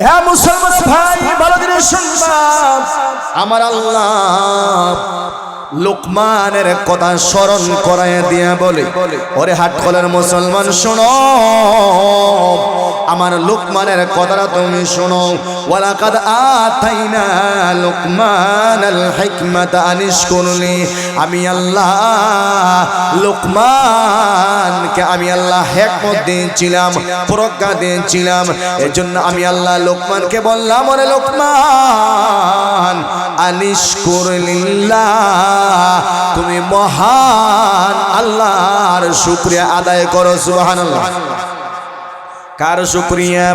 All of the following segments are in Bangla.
হ্যাঁ মুসলমান ভাই ভালো দিনের শুনবা। আমার আল্লাহ লোকমানের কথা স্মরণ করায় দিয়া বলে, ওরে হাট কলের মুসলমান শোনো, আমার লোকমানের কথাটা তুমি শোনো। ওয়ালাকাদ আতাইনা লোকমান আল হিকমাত আনিস করলি, আমি আল্লাহ লোকমানকে আমি আল্লাহ হেকমত দিয়েছিলাম, প্রজ্ঞা দিয়েছিলাম। এর জন্য আমি আল্লাহ লোকমানকে বললাম, ওরে লোকমান, আনিস করলিল্লাহ তুমি মহান আল্লাহর শুক্রিয়া আদায় করো সুহান কার শুক্রিয়া?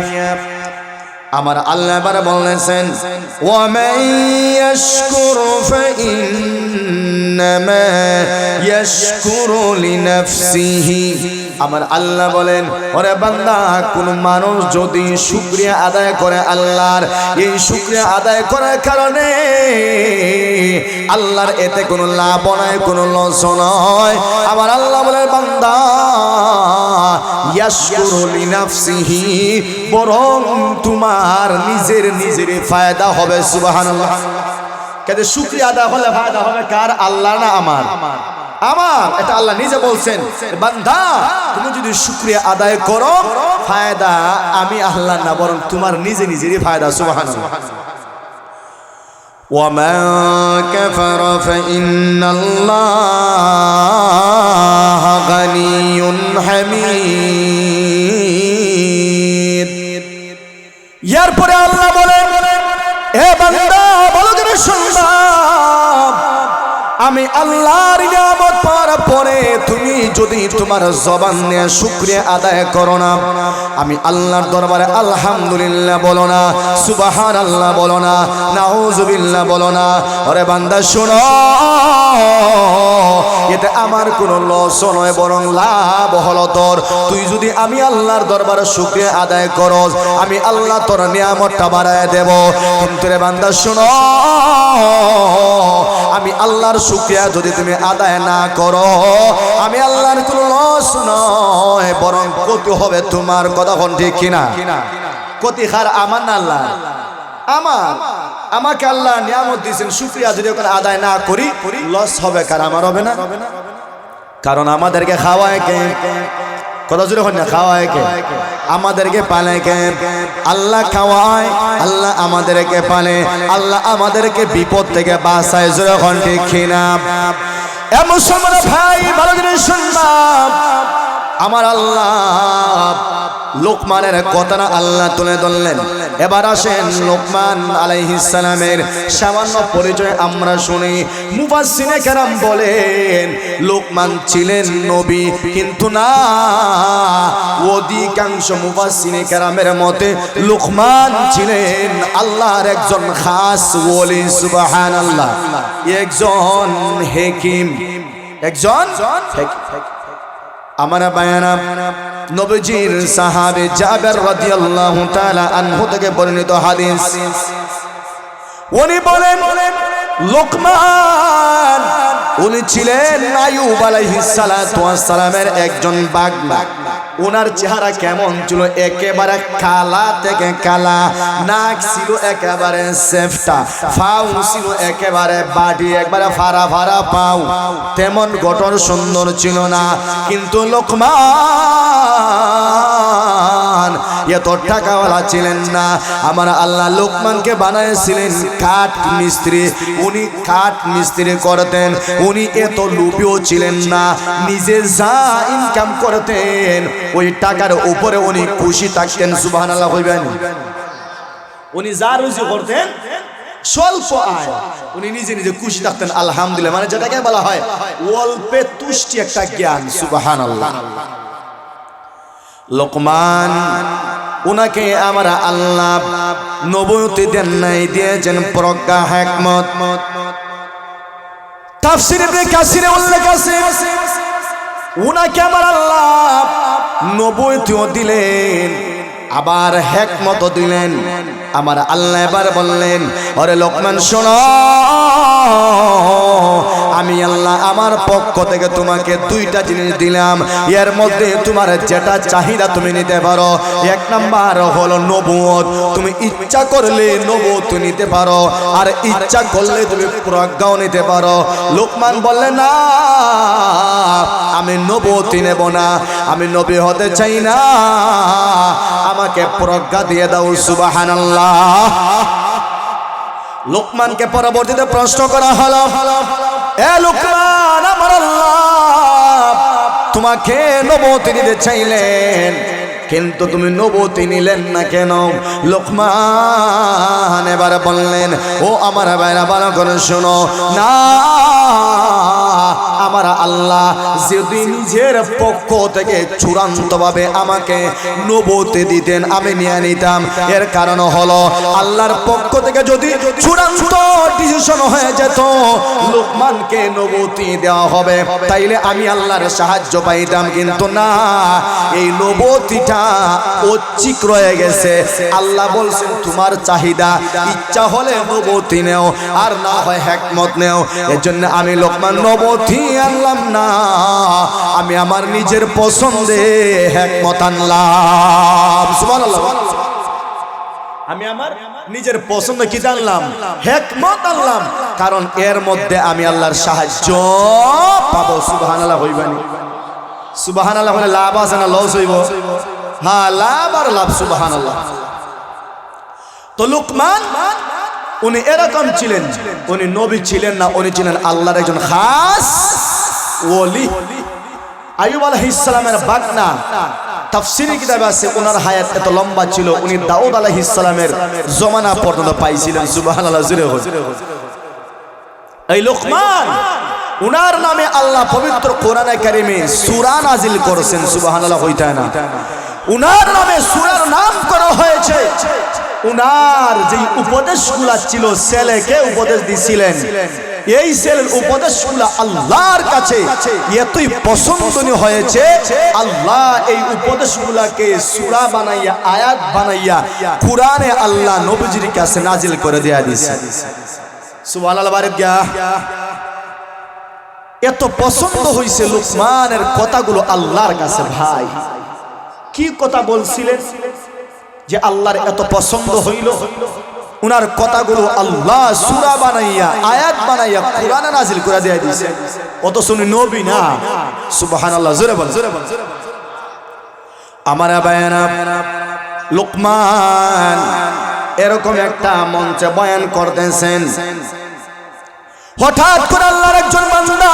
আমার আল্লাহ এবার বলেছেন ওয়ামান ইয়াশকুরু ফাইন্নামা ইয়াশকুরু লিনাফসিহি আমার আল্লাহ বলেন, ওরে বান্দা, কোন মানুষ যদি শুকরিয়া আদায় করে আল্লাহর, এই শুকরিয়া আদায় করার কারণে আল্লাহর এতে কোনো লাভ নয় কোনো লস নয় আমার আল্লাহ বলে বান্দা বরং তোমার নিজের নিজের ফায়দা হবে, সুবহানাল্লাহ। কাজে শুকরিয়া আদায় হলে ফায়দা হবে কার আল্লাহ না আমার আমার এটা আল্লাহ নিজে বলছেন বান্দা তুমি যদি শুকরিয়া আদায় করো ফায়দা আমি আল্লাহ না বরং তোমার নিজে নিজেরই ফায়দা সুবহানাল্লাহ ومن كفر فإن الله غني حميد এরপরে আল্লাহ বলেন হে বান্দা শুনবা আমি আল্লাহর নিয়ামত পাওয়ার পরে তুমি যদি তোমার জবান নিয়ে শুক্রিয়া আদায় করো না, আমি আল্লাহর দরবারে আলহামদুলিল্লাহ বলো না সুবাহান আল্লাহ বলো না, নাউজুবিল্লাহ বলো না। ওরে বান্দা, শোনো এতে আমার কোনো লস নয়, বরং লাভ হলো তোর। তুই যদি আমি আল্লাহর দরবারে শুক্রিয়া আদায় করস, আমি আল্লাহ তোর নিয়ামতটা বাড়ায় দেব। কিন্তু রে বান্দা, শোনো, আমি আল্লাহর শুক্রিয়া যদি তুমি আদায় না করো, আমি আল্লাহর কোনো লস নয়, বরং ক্ষতি হবে তোমার কথা কোন ঠিক কিনা? ক্ষতি খার আমার না আল্লাহ আমার। আমাকে আল্লাহ নিয়ামত দিয়েছেন শুক্রিয়া যদি ওখানে আদায় না করি, লস হবে কার, আমার হবে না? কারণ আমাদেরকে খাওয়ায় কে? কথা জোরে হন না, খাওয়ায় কে? আমাদেরকে পালে কে? আল্লাহ খাওয়ায়, আল্লাহ আমাদেরকে পালে, আল্লাহ আমাদেরকে বিপদ থেকে বাঁচায়, জোরে ঘন্টে ঠিক এমন সময় ভাই, ভালো জিনিস শুনবা। আমার আল্লাহ লোকমানের কথাটা আল্লাহ তুলে ধরলেন। এবার আসেন লোকমান আলাইহিসালামের সামান্য পরিচয় আমরা শুনি। মুফাসসিনে কেরাম বলেন, লোকমান ছিলেন নবী, কিন্তু না, অধিকাংশ মুফাসসিনে কেরামের মতে লোকমান ছিলেন আল্লাহর একজন খাস ওলি, সুবহানাল্লাহ। একজন হেকিম, একজন আমার বায়ানা নবজির সাহাবে জাবের রাদিয়াল্লাহু তাআলা আনহু থেকে বর্ণিত হাদিস। উনি বলেন, লোকমান, উনি ছিলেন নায়ুব আলাইহিস সালাতু ওয়াস সালামের একজন বাগনা ওনার চেহারা কেমন ছিল? একেবারে কালা থেকে কালা। নাক ছিল একেবারে সেফটা। ফাউ ছিল একেবারে বাটি, একবারে ফারা ফারা পাউ তেমন গঠন সুন্দর ছিল না। কিন্তু লোকমান এত টাকাওয়ালা ছিলেন না। আমার আল্লাহ লোকমানকে বানাইছিলেন কাঠ মিস্ত্রি। উনি কাঠ মিস্ত্রি করতেন। উনি এত লোভীও ছিলেন না। নিজে যা ইনকাম করতেন, ওই টাকার উপরে উনি খুশি থাকতেন সুবাহ আল্লাহ হইবেন উনি যা রুজি করতেন, স্বল্প আয়। উনি নিজে নিজে খুশি থাকতেন, আলহামদুলিল্লাহ। মানে যেটাকে বলা হয় অল্পে তুষ্টি একটা জ্ঞান সুবাহান আল্লাহ লোকমান, উনাকে আমার আল্লাহ নবতি দেন নাই, দিয়েছেন প্রজ্ঞা, হেকমত। তাফসির কাসিরে উল্লেখ আছে, উনাকে আমার আল্লাহ নবতিও দিলেন আবার হেকমত দিলেন। আমার আল্লাহ এবার বললেন, ওরে লোকমান, শোনো। আমি আল্লাহ আমার পক্ষ থেকে তোমাকে দুইটা জিনিস দিলাম। এর মধ্যে তোমার যেটা চাহিদা তুমি নিতে পারো। এক নাম্বার হলো নবুয়ত তুমি ইচ্ছা করলে নবুয়ত নিতে পারো, আর ইচ্ছা করলে তুমি প্রজ্ঞাও নিতে পারো। লোকমান বললে, না, আমি নবুয়তি নেব না। আমি নবী হতে চাই না। আমাকে প্রজ্ঞা দিয়ে দাও, সুবহানাল্লাহ। লোকমানকে পরবর্তীতে প্রশ্ন করা হলো, এ লোকমান, আমার তোমাকে নবতী নিতে চাইলেন, কিন্তু তুমি নবতী নিলেন না কেন? লোকমান এবার বললেন, ও আমার বাইরা ভালো করে শোনো, না আমার আল্লাহ যদি নিজের পক্ষ থেকে চূড়ান্তভাবে আমাকে নবতে দিতেন, আমি নিয়ে নিতাম। এর কারণ হলো, আল্লাহর পক্ষ থেকে যদি চূড়ান্ত ডিসিশন হয়ে যেত, লোকমানকে নবতি দেওয়া হবে। তাইলে আমি আল্লাহর সাহায্য পাইতাম, কিন্তু না, এই নবতিটা ঐচ্ছিক রয়ে গেছে। আল্লাহ বলছেন, তোমার চাহিদা, ইচ্ছা হলে নবতি নেও, আর না হয় হ্যাকমত নেও। এর জন্য আমি লোকমান নবতি আনলাম না। আমি আমার নিজের পছন্দে হ্যাকমত আনলাম। আমি আমার নিজের পছন্দ কি জানলাম? হেকমত আনলাম। কারণ এর মধ্যে আমি আল্লাহর সাহায্য পাবো। সুবহানাল্লাহ হইবানি সুবহানাল্লাহ হলে লাভ আছে না লস হইব? হ্যাঁ লাভ আর লাভ, সুবহানাল্লাহ। তো লুকমান উনি এরকম ছিলেন। উনি নবী ছিলেন না, উনি ছিলেন আল্লাহর একজন খাস ওলি। আয়ুব আলাইহিস সালামের বাগনা, তাফসিরি কিতাবে আছে ওনার হায়াত এত লম্বা ছিল, উনি দাউদ আলাইহিস সালামের জমানা পর্যন্ত পাইছিলেন হোক এই লোকমান, উনার নামে আল্লাহ পবিত্র কোরআনে কারিমে সূরা নাজিল করেছেন, সুবহানাল্লাহ হইতা না। উনার নামে সূরার নাম করা হয়েছে। উনার যে উপদেশগুলা ছিল ছেলেকে উপদেশ দিছিলেন? এই ছেলের উপদেশগুলা আল্লাহর কাছে এতই পছন্দনীয় হয়েছে। আল্লাহ এই উপদেশগুলাকে সূরা বানাইয়া, আয়াত বানাইয়া কোরআনে আল্লাহ নবীজির কাছে নাজিল করে দেয়া বারে গিয়া। এত পছন্দ হয়েছে লুকমানের কথাগুলো আল্লাহর কাছে, ভাই। কি কথা বলছিলেন? যে আল্লাহর এত পছন্দ হইল। উনার কথাগুলো আল্লাহ সুরা বানাইয়া, আয়াত বানাইয়া কোরআনে নাজিল করে দিয়ে দিয়েছে অত শুনি নবী না। সুবহানাল্লাহ, জোরে বল জোরে বল আমার বায়ানা লোকমান এরকম একটা মঞ্চে বয়ান করতেছেন। হঠাৎ করে আল্লাহর একজন বান্দা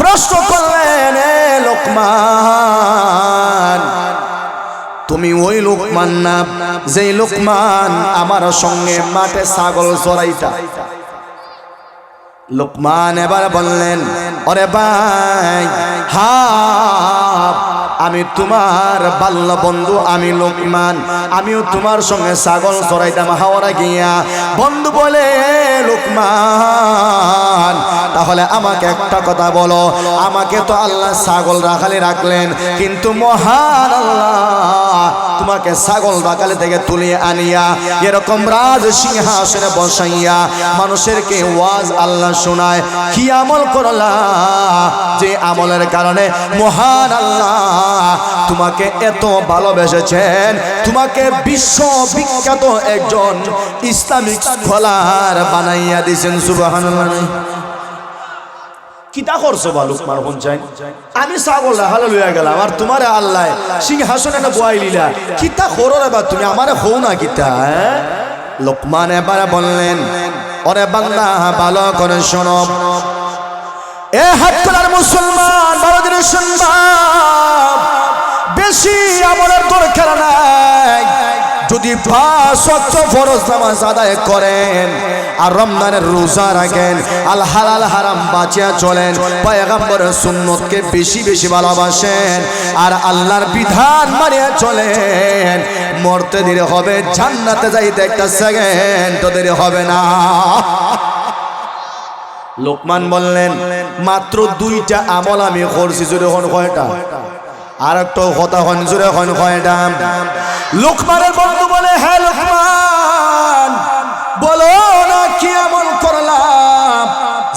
প্রশ্ন করলেন লোকমান তুমি ওই লোকমান না, যেই লোকমান আমার সঙ্গে মাঠে ছাগল চড়াইটা লোকমান এবার বললেন অরে ভাই হা আমি তোমার বাল্য বন্ধু আমি লোকমান। আমিও তোমার সঙ্গে ছাগল চড়াইতাম হাওড়া গিয়া। বন্ধু বলে, লোকমান, তাহলে আমাকে একটা কথা বলো। আমাকে তো আল্লাহ ছাগল রাখালে রাখলেন। কিন্তু মহান আল্লাহ তোমাকে ছাগল রাখালে থেকে তুলিয়ে আনিয়া, এরকম রাজ সিংহাসনে বসাইয়া মানুষেরকে ওয়াজ আল্লাহ শোনায়। কি আমল করলা? যে আমলের কারণে মহান আল্লাহ তোমাকে এত ভালোবেসেছেন। তোমাকে বিশ্ব বিখ্যাত একজন ইসলামিক স্কলার বানাইয়া দিয়েছেন, সুবহানাল্লাহ। কিতা করছ বালুক মার পঞ্চায়েত? আমি ছাগল রাখালে লইয়া গেলাম। আর তোমার আল্লাহ সিংহাসনে না বয়াই লিলা কিতা তুমি না কিতা এবারে শোনো। এ মুসলমান করেন। আর রাখেন। বাঁচিয়া চলেন। সুন্নতকে বেশি বেশি আর আল্লাহর বিধান মানিয়া চলেন। মরতে দেরি হবে, জান্নাতে যাইতে একটা সেকেন্ড হবে না। লোকমান বললেন, মাত্র দুইটা আমল আমি করছি জোরে হন কয়টা? আর একটা কথা হন, জোরে হন কয়টা লোকমানের বন্ধু বলে হ্যাঁ লোকমান, বলো না কি আমল করলাম?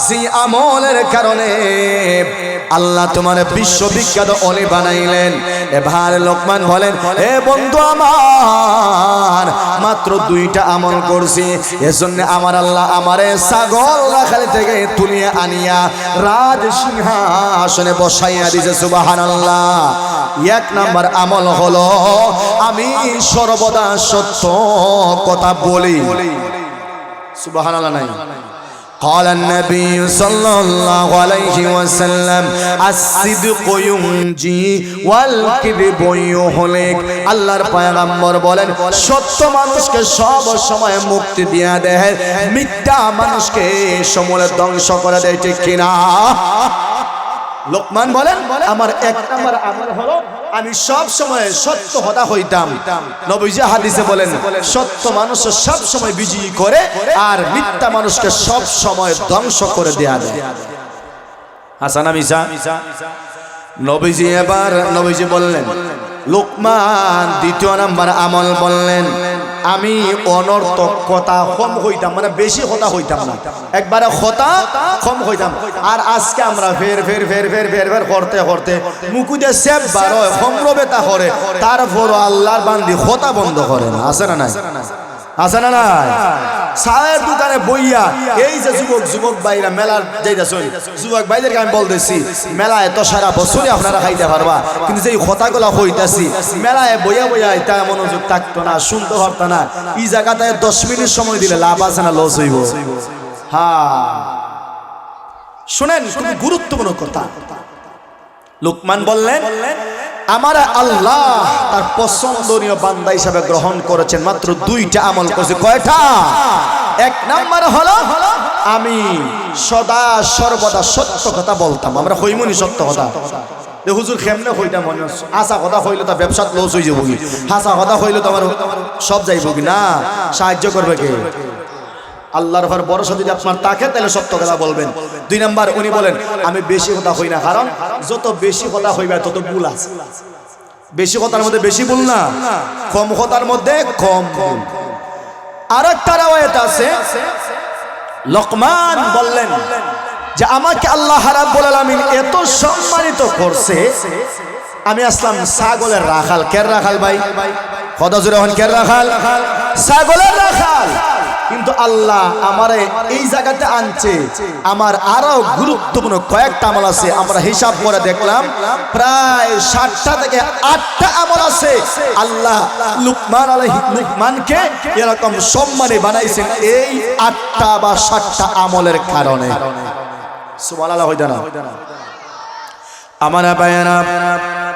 যে আমলের কারণে আল্লাহ তোমার বিশ্ববিখ্যাত অলি বানাইলেন। এবার লোকমান বলেন হে বন্ধু আমার, মাত্র দুইটা আমল করছি। এজন্য আমার আল্লাহ আমারে ছাগল রাখালি থেকে তুলিয়ে আনিয়া রাজ সিংহাসনে বসাইয়া দিছে সুবাহান আল্লাহ এক নাম্বার আমল হলো, আমি সর্বদা সত্য কথা বলি। সুবাহান আল্লাহ নাই? قال النبي صلى الله عليه وسلم الصدق ينجي والكذب يهلك আল্লাহর পয়গম্বর বলেন সত্য মানুষকে সব সময় মুক্তি দিয়া দেয় মিথ্যা মানুষকে সমূলে ধ্বংস করে দেয় ঠিক কিনা লোকমান বলেন আমার এক নাম্বার আমল হলো আমি সব সময় সত্য হতা হইতাম। নবীজি হাদিসে বলেন সত্য মানুষ সব সময় বিজয়ী করে আর মিথ্যা মানুষকে সব সময় ধ্বংস করে দেয়া দেয় হাসানা মিসা নবীজি এবার নবীজি বললেন লোকমান দ্বিতীয় নাম্বার আমল বললেন আমি অনর্থক কথা কম হইতাম মানে বেশি হতা হইতাম না। একবারে হতা কম হইতাম। আর আজকে আমরা ফের ফের ফের ফের ফের ফের করতে করতে মুকুদে সেব বারো সম্রবেতা করে। তারপর আল্লাহর বান্দি হতা বন্ধ করে না, আছে না নাই? আছে না দোকানে বইয়া, এই যে যুবক যুবক মেলার যুবক আমি সারা বছরই আপনারা খাইতে পারবা, কিন্তু যে কথাগুলো হইতাছি মেলায় বইয়া বইয়া এটা মনোযোগ থাকতো না, শুনতে পারতো না, এই জায়গাটায় দশ মিনিট সময় দিলে লাভ আছে না, লস হইব? হ্যাঁ। শোনেন খুব গুরুত্বপূর্ণ কথা। লোকমান বললেন, আমার আল্লাহ তার পছন্দনীয় বান্দা হিসাবে গ্রহণ করেছেন, মাত্র দুইটা আমল করেছে। কয়টা? এক নাম্বার হলো, আমি সদা সর্বদা সত্য কথা বলতাম। আমরা হইমনি সত্য কথা। হুজুর খেমনে হইতাম মনে। আসা কথা হইলে তো ব্যবসাত লস হয়ে যাব হাসা কথা হইলে তো আমার সব যাইব না? সাহায্য করবে কে? আল্লাহর ঘর বড় যদি আপনার তাকে তাহলে সত্য কথা বলবেন। দুই নাম্বার, উনি বলেন, আমি বেশি কথা হই না, কারণ যত বেশি কথা হইবে, তত ভুল আছে। বেশি কথার মধ্যে বেশি ভুল না, কম কথার মধ্যে কম ভুল। আর একটা আছে, লোকমান বললেন যে, আমাকে আল্লাহ রাব্বুল আলামিন এত সম্মানিত করছে, আমি আসলাম ছাগলের রাখাল। কের রাখাল ভাই? কথা জুড়ে হন, কের রাখাল? ছাগলের রাখাল। কিন্তু আল্লাহ আমার এই জায়গাতে আনছে। আমার আরও গুরুত্বপূর্ণ কয়েকটা আমল আছে। আমরা হিসাব করে দেখলাম, প্রায় ষাটটা থেকে আটটা আমল আছে। আল্লাহ লুকমান লুকমানকে এরকম সম্মানে বানাইছেন এই আটটা বা ষাটটা আমলের কারণে।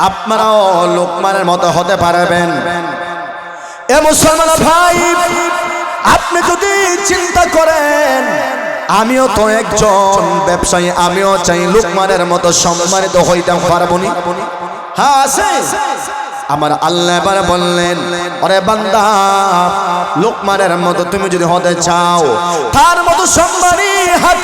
আপনারাও লোকমানের মতো হতে পারবেন। এ মুসলমান ভাই আপনি যদি চিন্তা করেন, আমিও তো একজন ব্যবসায়ী, আমিও চাই লোকমানের মতো সম্মানিত হইতাম পারবনি হ্যাঁ আমার আল্লাহ এবার বললেন অরে বান্দা, লোকমানের মতো তুমি যদি হতে চাও, তার মতো সম্মানী হাত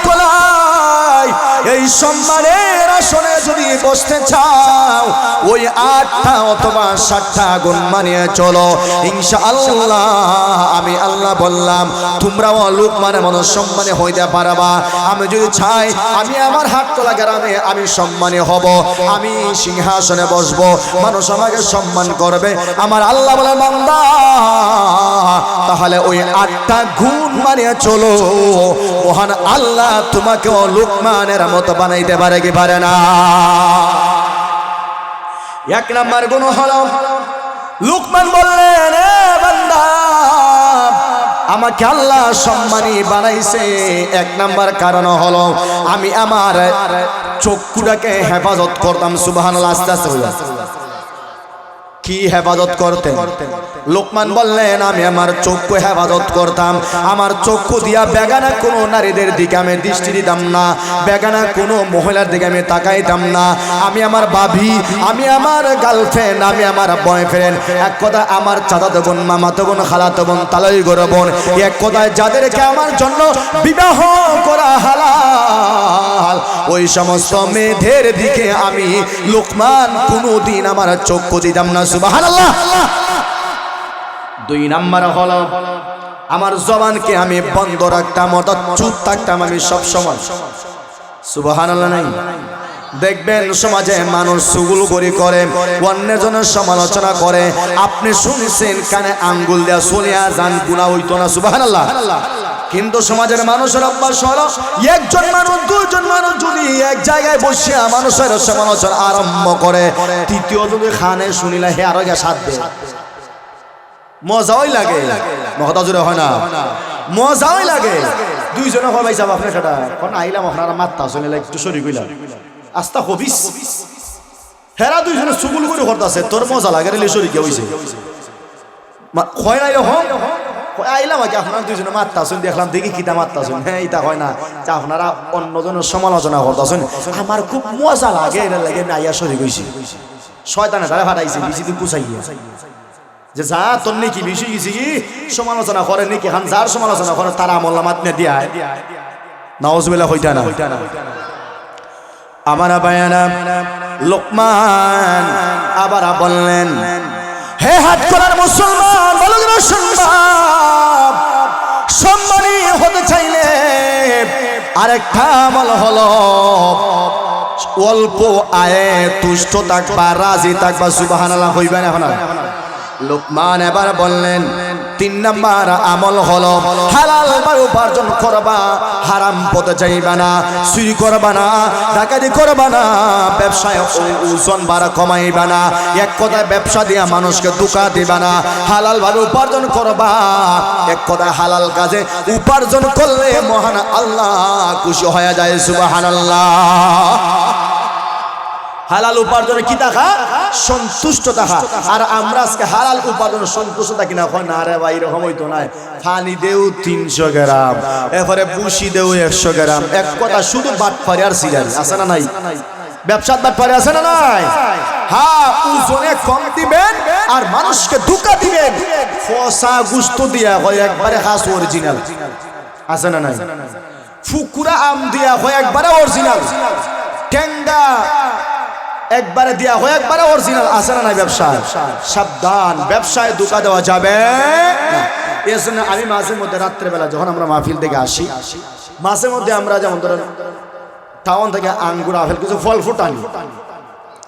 কোলাই এই সম্মানের আসনে যদি বসতে চাও, ওই আটটা অথবা ষাটটা গুণ মানিয়ে চলো। ইনশা আল্লাহ আমি আল্লাহ বললাম, তোমরাও লোকমানের মতো সম্মানে হইতে পারবা। আমি যদি চাই, আমি আমার হাত তোলা গ্রামে আমি সম্মানী হব। আমি সিংহাসনে বসবো। মানুষ আমাকে সম্মান করবে। আমার আল্লাহ বলে, বান্দা তাহলে ওই আটটা গুণ মানিয়ে চলো। মহান আল্লাহ তোমাকে লোকমানের মতো বানাইতে পারে কি পারে না? এক নাম্বার গুণ হলো, লুকমান বললেন আমাকে আল্লাহ সম্মানী বানাইছে। এক নাম্বার কারণ হলো, আমি আমার চক্ষুটাকে হেফাজত করতাম সুবাহান আস্তে আস্তে। কি হেফাজত করতেন? লোকমান বললেন, আমি আমার চক্ষু হেফাজত করতাম। আমার চক্ষু দিয়া বেগানা কোনো নারীদের দিকে আমি দৃষ্টি দিতাম না। বেগানা কোনো মহিলার দিকে আমি তাকাইতাম না। আমি আমার ভাবি, আমি আমার গার্লফ্রেন্ড আমি আমার বয়ফ্রেন্ড এক কথা আমার চাচাতো বোন, মামাতো বোন, খালাতো বোন, তালাই গরো বোন, এক কথায় যাদেরকে আমার জন্য বিবাহ করা হালাল, ওই সমস্ত মেয়েদের দিকে আমি লোকমান কোনো দিন আমার চক্ষু দিতাম না। দুই নাম্বার হল, আমার জবানকে আমি বন্ধ রাখতাম, অর্থাৎ চুপ থাকতাম আমি সব সময় সুবাহান নাই? দেখবেন সমাজে মানুষ সুগুল করি জন্য সমালোচনা করে। আপনি শুনছেন কানে আঙ্গুল দেয়া শুনিয়া যান, গুণা হইতো না সুবাহান কিন্তু সমাজের মানুষের অভ্যাস হলো, একজন মানুষ দুজন মানুষ যদি এক জায়গায় বসিয়া মানুষের সমালোচনা আরম্ভ করে, তৃতীয় যদি খানে শুনিলে হে আরও গিয়া সাথ মজাই লাগে। মহতা জুড়ে হয় না। মজাই লাগে। দুইজনে হয় ভাই যাব আপনার সেটা কোন আইলাম আপনারা মাত্তা শুনিলে একটু সরি কইলাম। আস্তা হবিস। হেরা দুইজনে চুগুল করে করতেছে তোর মজা লাগে রে সরি কে হইছে হয় না কয় আইলাম আগে, আপনার দুইজনে মাত্তা শুন দেখলাম দেখি কিতা মাত্তা শুন হ্যাঁ এটা হয় না। যে আপনারা অন্যজনের সমালোচনা করতেছেন। আমার খুব মজা লাগে এটা লাগে আমি আইয়া সরি কইছি শয়তানে তারা ফাটাইছে, বেশি দিন কুচাইয়া। যে যা, তোর নাকি বেশি গেছি কি সমালোচনা করে নাকি। হান যার সমালোচনা করে, তারা আমল্লা মাতনে দিয়া। নওয়াজবিল্লাহ হইতা না আমার বায়ানা লোকমান আবার বললেন, হে হাত করার মুসলমান বলো শুনবাম সম্মানী হতে চাইলে আরেকটা আমল হলো, অল্প আয়ে তুষ্ট থাকবা, রাজি থাকবা, সুবাহানাল্লাহ হইবে না এখন লোকমান এবার বললেন তিন নাম্বার আমল হলো, হালাল বা উপার্জন করবা, হারাম পথে যাইবা না, চুরি করবা না, ডাকাতি করবা না, ব্যবসায় ওজন বাড়া কমাইবা না, এক কথায় ব্যবসা দিয়া মানুষকে দুকা দিবা না, হালাল ভাবে উপার্জন করবা, এক কথায় হালাল কাজে উপার্জন করলে মহান আল্লাহ খুশি হয়ে যায়, সুবহানাল্লাহ। হালাল উপার্জনে কি দেখা? সন্তুষ্ট দেখা। আর আমরা আজকে হালাল উপার্জনে সন্তুষ্ট থাকি না। হয় না রে ভাই, এরকম হইতো না ফানি দেও তিনশো গ্রাম, এরপরে বুসি দেও একশো গ্রাম। এক কথা, শুধু বাটফারি আর সিরারি আছে না নাই? ব্যবসার বাটফারি আছে না নাই? হ্যাঁ ওজনে কম দিবেন আর মানুষকে ধোকা দিবেন। ফসা গুস্ত দিয়া হয় একবারে হাস অরিজিনাল আছে না নাই? ফুকুরা আম দিয়া হয় একবারে অরিজিনাল টেঙ্গা একবারে দেওয়া হয়, একবারে অরিজিনাল আছে না নাই ব্যবসা? সাবধান, ব্যবসায় ধোকা দেওয়া যাবে এর জন্য আমি মাঝে মধ্যে রাত্রেবেলা যখন আমরা মাহফিল থেকে আসি, মাঝে মধ্যে আমরা যেমন ধরেন টাউন থেকে আঙ্গুর, আপেল, কিছু ফল ফুট আনি।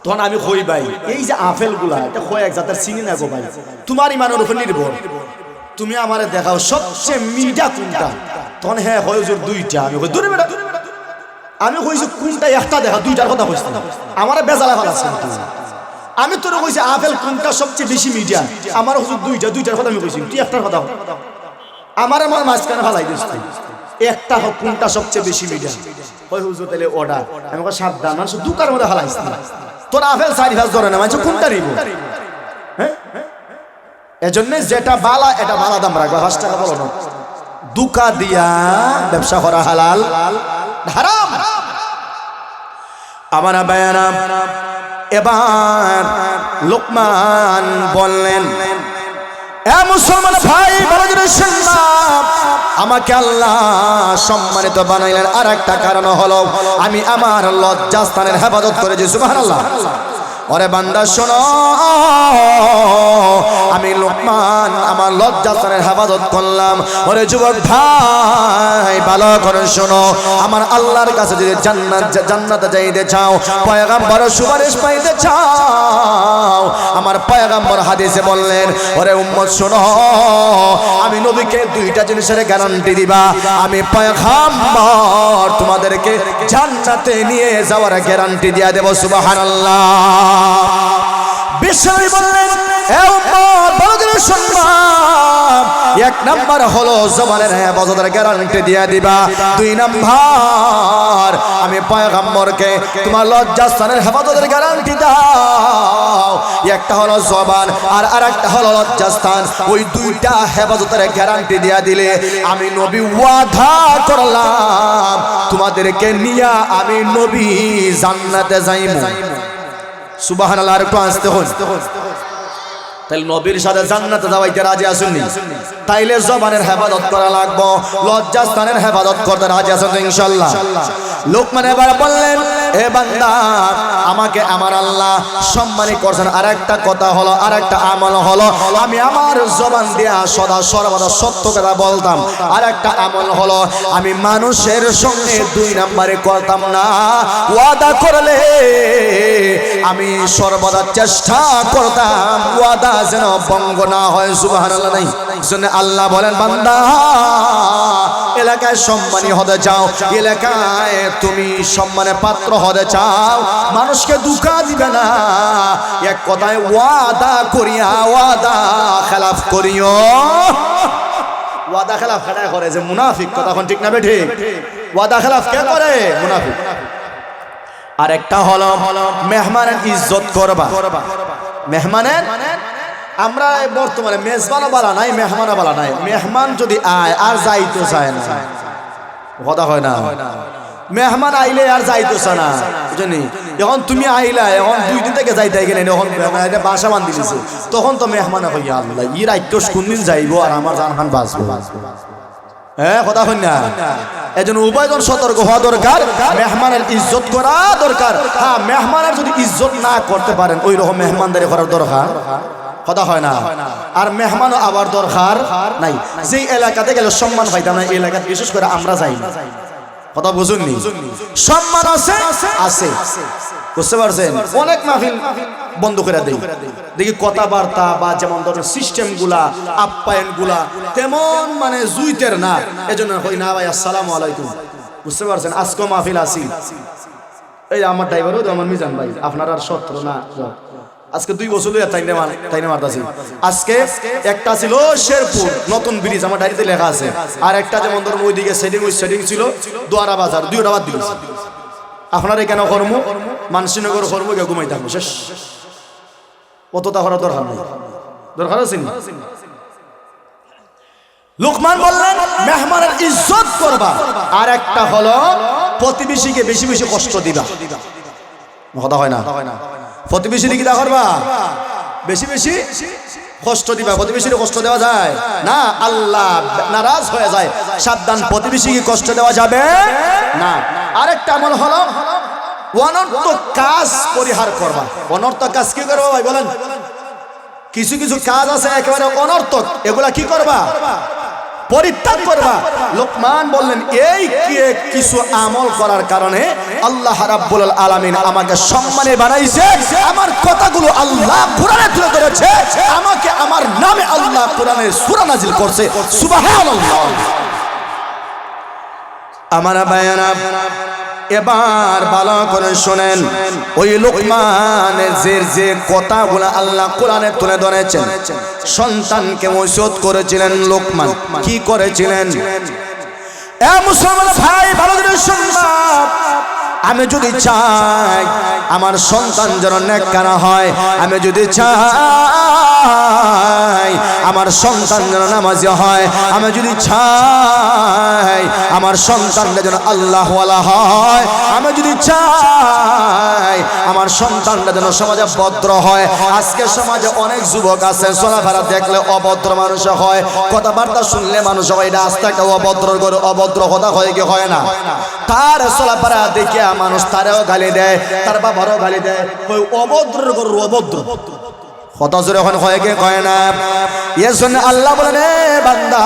তখন আমি কই ভাই, এই যে আপেলগুলা এটা কয়েক জাতের চিনি না গো ভাই? তোমার ইমানের উপর নির্ভর। তুমি আমারে দেখাও সবচেয়ে মিঠা কোনটা? তখন হ্যাঁ হয় দুইটা। আমি দূরে বেটা আমি কইছি কোনটা একটা দেখা, দুইটার কথা কইছি আমার বেজালা ভালো আছে আমি তোর কইছি, আপেল কোনটা সবচেয়ে বেশি মিডিয়া আমার হুজুর দুইটা, দুইটার কথা আমি কইছি। তুই একটার কথা। আমার আমার মাঝখানে ভালাই দিস একটা হোক, কোনটা সবচেয়ে বেশি মিডিয়া ওই হুজুর, তাহলে ওটা আমি কই সাবধান, মানুষ দুকার মধ্যে হালাইস তোর আপেল চারি ভাজ ধরে না, মানুষ কোনটা নিব? হ্যাঁ? এজন্য যেটা বালা, এটা বালা দাম রাখবা। পাঁচ টাকা বলো না। দুকা দিয়া ব্যবসা করা হালাল। হারাম। আমার এবার লোকমান বললেন মুসলমান ভাই আমাকে আল্লাহ সম্মানিত বানাইলেন। আর একটা কারণ হলো, আমি আমার লজ্জাস্থানের হেফাজত করেছি, সুবহানাল্লাহ। ওরে বান্দা, শোনো। আমি লোকমান, আমার লজ্জাস্থানের হেফাজত করলাম। ওরে যুবক ভাই, ভালো করে শোনো। আমার আল্লাহর কাছে যদি জান্নাত জান্নাতে যাইতে চাও, পয়গাম্বর সুপারিশ পাইতে চাও। আমার পয়গাম্বর হাদিসে বললেন, ওরে উম্মত, শোনো। আমি নবীকে দুইটা জিনিসের গ্যারান্টি দিবা। আমি পয়গাম্বর তোমাদেরকে জান্নাতে নিয়ে যাওয়ার গ্যারান্টি দিয়া দেব, সুবহানাল্লাহ। বিশ্বনবী বললেন এক নাম্বার হলো জবানের হেফাজতের গ্যারান্টি দিয়ে দিবা। দুই নাম্বার, আমি পয়গম্বরকে তোমার লজ্জাস্থানের হেফাজতের গ্যারান্টি দাও। একটা হলো জবান আর আরেকটা হলো লজ্জাস্থান। ওই দুইটা হেফাজতের গ্যারান্টি দিয়ে দিলে আমি নবী ওয়াদা করলাম। তোমাদেরকে নিয়ে আমি নবী জান্নাতে যাইব সুবাহান আল্লাহ একটু আসতে হন। তাহলে নবীর সাথে জান্নাতে যাওয়াইতে রাজি আসুননি তাইলে জবানের হেফাজত করা লাগবো। লজ্জাস্থানের হেফাজত করতে রাজি আছেন ইনশাল্লাহ। লোকমান এবার বললেন, এ বান্দা, আমাকে আমার আল্লাহ সম্মানী করছেন। আর একটা কথা হলো আর একটা আমল হলো, আমি আমার জবান দিয়া সদা সর্বদা সত্য কথা বলতাম। আর একটা আমল হলো, আমি মানুষের সঙ্গে দুই নাম্বারে করতাম না। ওয়াদা করলে আমি সর্বদা চেষ্টা করতাম। ওয়াদা যেন ভঙ্গ না হয়, সুবহানাল্লাহ, নাই? জন্য আল্লাহ বলেন, বান্দা, এলাকায় সম্মানী হতে চাও, এলাকায় তুমি সম্মানের পাত্র হতে চাও, মানুষকে দুঃখা দিবে না। এক কথায় ওয়াদা করিয়া, ওয়াদা খেলাফ করিও। ওয়াদা খেলাফ খাটায় করে যে মুনাফিক, কথা এখন ঠিক না বে ঠিক? ওয়াদা খেলাফ কে করে? মুনাফিক। আর একটা হলো, মেহমানের ইজ্জত করবা। মেহমানের আমরা বর্তমানে মেজবানও বালা নাই, মেহমানও বলা নাই। মেহমান যদি আয়, আর যাইতে চায় না। কথা হয় না। মেহমান আইলে আর যাইতেছ না। বুঝলি এখন তুমি আইলা, এখন দুই দিন থেকে যাইতে গেলে এখন বাসা বান্ধি দিছে। তখন তো মেহমান হইয়া আল্লাহ, ই রাইক্য কোন দিন যাইবো আর আমার জান খান বাঁচবো। হ্যাঁ কথা হই না? এজন্য উভয়জন সতর্ক হওয়া দরকার, মেহমানের ইজ্জত করা দরকার। হ্যাঁ মেহমানের যদি ইজ্জত না করতে পারেন, ওই রকম মেহমানদারি করার দরকার। কথা হয় না। আর মেহমানও আবার দরকার নাই। যেই এলাকাতে গেলে সম্মান পাইতাম না, এই এলাকাতে বিশেষ করে আমরা যাই না। কথা বুঝুননি সম্মান আছে? আছে। বুঝতে পারছেন? অনেক মাহফিল বন্ধ করে দেই। দেখি কথাবার্তা বা যেমন ধরেন সিস্টেমগুলা আপ্যায়নগুলা তেমন মানে জুইতের না। এজন্য হই না ভাই, আসসালামু আলাইকুম। বুঝতে পারছেন? আজকে মাহফিল আসি এই আমার ড্রাইভারও আমার মিজান ভাই। আপনার আর সত্র না। আজকে দুই বছর ধরে তাইনে মার তাইনে মারতাছি। আজকে একটা ছিল শেরপুর, নতুন ব্রিজ, আমার ডায়েরিতে লেখা আছে। আর একটা যেমন ধরুন ওইদিকে সেটিং ওই সেটিং ছিল দোয়ারা বাজার, দুইটা বাদ দিয়েছে। আপনার এখানে কর্ম, মানসিনগর কর্ম, গিয়ে ঘুমাই থাকব, শেষ। অতটা করার দরকার নেই। দরকার আছে নি? লোকমান বললেন, মেহমানের ইজ্জত করবা। আর একটা হলো, প্রতিবেশীকে বেশি বেশি কষ্ট দিবা। কথা হয় না। প্রতিবেশী কি করবা? বেশি বেশি কষ্ট দিবা। প্রতিবেশীর কষ্ট দেওয়া যায়। না, আল্লাহ নারাজ হয়ে যায়। সাবধান। প্রতিবেশীকে কষ্ট দেওয়া যাবে না। আরেকটা আমল হলো অনর্থ কাজ পরিহার করবা। অনর্থক কাজ কি করবা ভাই বলেন? কিছু কিছু কাজ আছে একেবারে অনর্থক। এগুলা কি করবা? পরিত্যাগ করবা। লোকমান বললেন, এই কিছু আমল করার কারণে আল্লাহ রাব্বুল আলামিন আমাকে সম্মানে বানাইছে। আমার কথাগুলো আল্লাহ কোরআনে তুলে ধরেছে। আমাকে আমার নামে আল্লাহ কোরআনে সূরা নাজিল করছে। সুবহানাল্লাহ। আমার বায়ানা এবার ভালো করে শোনেন, ওই লোকমানের যে যে কথাগুলো আল্লাহ কোরআনে তুলে ধরেছেন, সন্তানকে ওসিয়ত করেছিলেন লোকমান, কি করেছিলেন? এ মুসলমান ভাই, ভালো করে শুনবা। আমি যদি চাই, আমার সন্তান যেন নেককারা হয়, আমি যদি চাই, আমার সন্তান যেন নামাজি হয়, আমি যদি চাই, আমার সন্তানটা যেন আল্লাহওয়ালা হয়, আমি যদি চাই, আমার সন্তানটা যেন সমাজে ভদ্র হয়। আজকে সমাজে অনেক যুবক আছে, চলাফেরা দেখলে অভদ্র মানুষ হয়, কথাবার্তা শুনলে মানুষ হয় রাস্তাকে অভদ্র করে অভদ্র কথা হয় কি হয় না? তার চলাফেরা দেখে মানুষ তারাও গালি দেয় তার বাবারও গালি দেয়। ওই অভদ্র অভদ্র। কত জোরে এখন হয় কে কয় না? এর জন্য আল্লাহ বলেন, "এ বান্দা,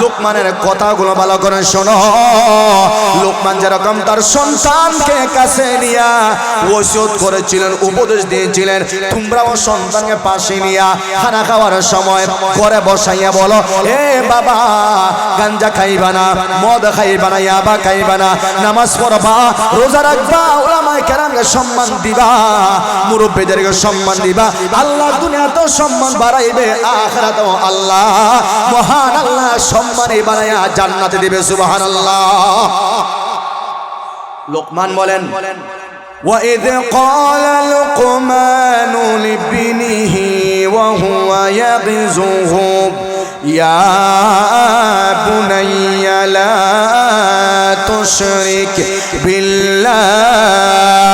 লোকমানের কথাগুলো ভালো করে শোনো। লোকমান যেরকম তার সন্তানকে কাছে নিয়া ওষুধ করেছিলেন, উপদেশ দিয়েছিলেন, তোমরাও সন্তানকে পাশে নিয়া খানা খাওয়ার সময় ঘরে বসাইয়া বলো, এ বাবা, গাঞ্জা খাইবা না, মদ খাইবা না, ইয়াবা খাইবা না, নামাজ পড়বা, রোজা রাখবা সম্মান দিবা, মুরব্বীদেরকে সম্মান দিবা আল্লাহ দুনিয়াতে সম্মান বাড়াইবে আখরাতে আল্লাহ মহান আল্লাহ সম্মানে বানায়া জান্নাতে দিবে সুবহানাল্লাহ লোকমান বলেন وإذ قال لقمان لابنه وهو يغزه يا بني لا تشرك بالله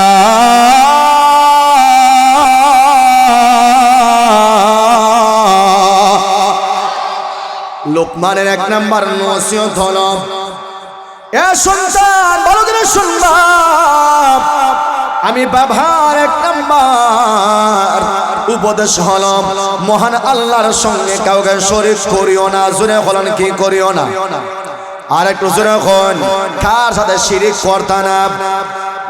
লোকমানের এক নাম্বার নসিহত হলো। এ সন্তান, বলো দিনে শুনবা আমি বাবার এক নাম্বার উপদেশ হল, মহান আল্লাহর সঙ্গে কাউকে শরীর করিও না, জোরে হলেন কি করিও না? আর একটু জোরে হন কার সাথে শিরিক করতা না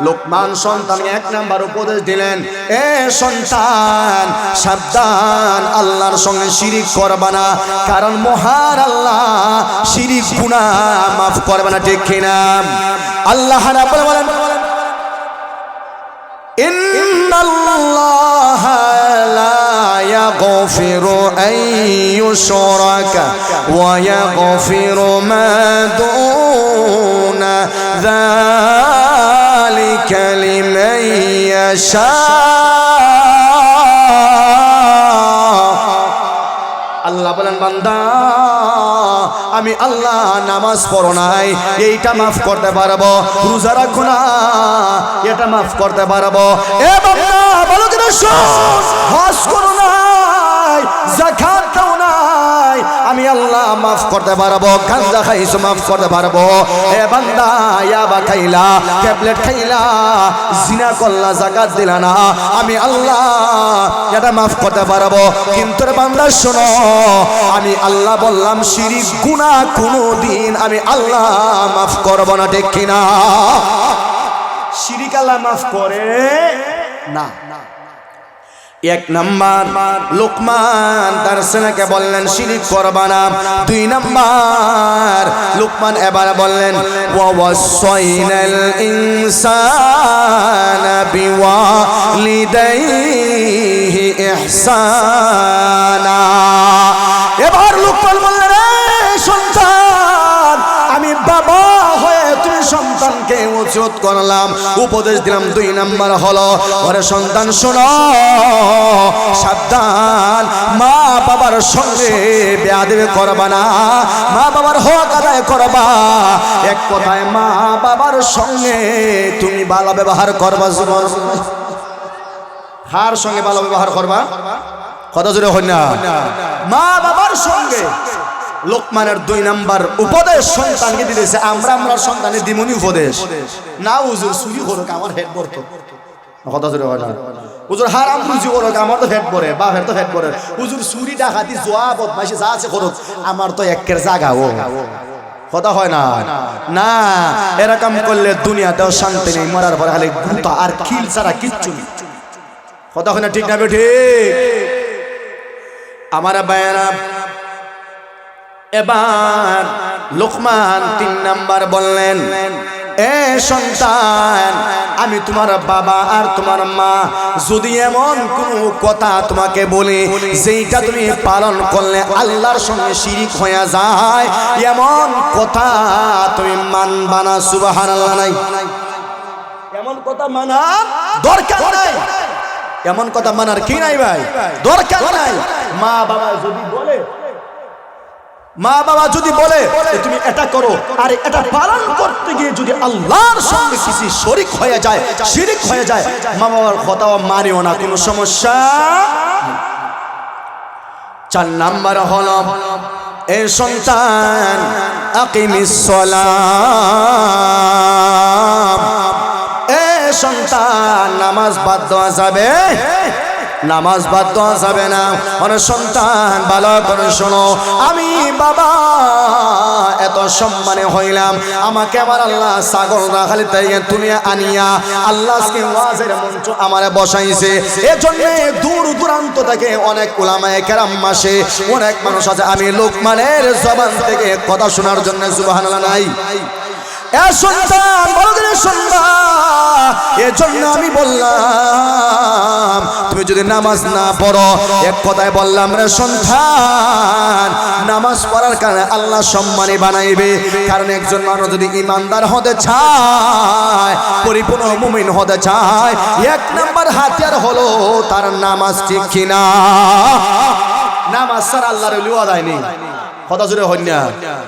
লোকমান সন্তানকে এক নাম্বার উপদেশ দিলেন এ সন্তান সাবধান আল্লাহর সঙ্গে শিরিক করবা না কারণ মহান আল্লাহ শিরিক গুনাহ মাফ করবে না ঠিক কিনা আল্লাহ রাব্বুল বলেন إن الله لا يغفر أن يشرك ويغفر ما دون ذلك আল্লাহ বলেন, বান্দা, আমি আল্লাহ নামাজ পড়ো নাই, এইটা মাফ করতে পারব, রোজা রাখো না, এটা মাফ করতে পারব। এ বান্দা, বলো কিনা শোন, হজ করো নাই জাকাত আমি আল্লাহ মাফ করতে পারব গাঞ্জা খাইছো মাফ করতে পারব। এ বান্দা, ইয়াবা খাইলা, ট্যাবলেট খাইলা, জিনা করলা, জাকাত দিলা না, আমি আল্লাহ এটা মাফ করতে পারব। কিন্তু বান্দা, শোনো, আমি আল্লাহ বললাম, শিরিক, গুনাহ কোনোদিন আমি আল্লাহ মাফ করব না, ঠিক কিনা? শিরিক আল্লাহ মাফ করে? না না। এক নাম্বার লোকমান তার সেনাকে বললেন, শিরিক করবা না। দুই নাম্বার লোকমান এবার বললেন ওয়াসাইনাল ইনসানা বিওয়ালিদাইহি ইহসানা। উচিত করলাম। উপদেশ দিলাম দুই নাম্বার হলো, ওরে সন্তান শোনো, সাবধান। মা বাবার সঙ্গে বেয়াদেবে করবা না, মা বাবার হক আদায় করবা। এক কথায় মা বাবার সঙ্গে তুমি ভালো ব্যবহার করবা জীবন হার সঙ্গে ভালো ব্যবহার করবা? কথা জোরে হই না মা বাবার সঙ্গে। লোকমানের দুই নাম্বার উপদেশ সন্তানকে দিতেছে, আমরা আমরা সন্তানে দিমনি উপদেশ। না উজুর চুরি করুক, আমার হেড বর্ত হারাম আমার কথা হয় না? না, এরকম করলে দুনিয়াতেও শান্তি নেই, মরার পরে খালি গুতা আর খিল ছাড়া কিচ্ছু কথা হয় না ঠিক না ঠিক আমার বায়না এবার লোকমান তিন নাম্বার বললেন, এ সন্তান, আমি তোমার বাবা আর তোমার মা, যদি এমন কোনো কথা তোমাকে বলি, যেইটা তুমি পালন করলে আল্লাহর সঙ্গে শিরিক হয়ে যায়, এমন কথা তুমি মানবা না সুবাহান আল্লাহ নাই। এমন কথা মানার দরকার নাই। এমন কথা মানার কি নাই ভাই? দরকার নাই। মা বাবা যদি বলে মা বাবা যদি বলে তুমি এটা করো, আর এটা পালন করতে গিয়ে যদি আল্লাহর সঙ্গে কিছু শরিক হয়ে যায়, শিরিক হয়ে যায় মা বাবার কথাও মানিও না, কোনো সমস্যা চার নাম্বার হল, এ সন্তান এ সন্তান, নামাজ বাদ দেওয়া যাবে। নামাজ বাদ দেওয়া যাবে না। অনেক সন্তান, ভালো করে শোনো। আমি বাবা, এত সম্মানে হইলাম। আমাকে আমার আল্লাহ সাগর রাখালি তাই তুমি আনিয়া আল্লাহকে ওয়াজের মঞ্চ আমারে বসাইছে। এজন্য দূর দূরান্ত থেকে অনেক উলামায়ে কেরাম মাসে অনেক মানুষ আছে। আমি লোকমানের জবান থেকে কথা শোনার জন্য, সুবহানাল্লাহ, নাই। এ সন্তান বড় করে সন্তান এজন্য আমি বললাম, তুমি যদি নামাজ না পড়ো, এক কথায় বললাম রে সন্তান, নামাজ পড়ার কারণে আল্লাহ সম্মানী বানাইবে। কারণ একজন মানুষ যদি ইমানদার হতে চায়, পরিপূর্ণ মুমিন হতে চায়, এক নাম্বার হাতিয়ার হলো তার নামাজ ঠিক কিনা। নামাজ স্যার আল্লাহর লিওয়া দেয়নি কথা জুড়ে হন্যা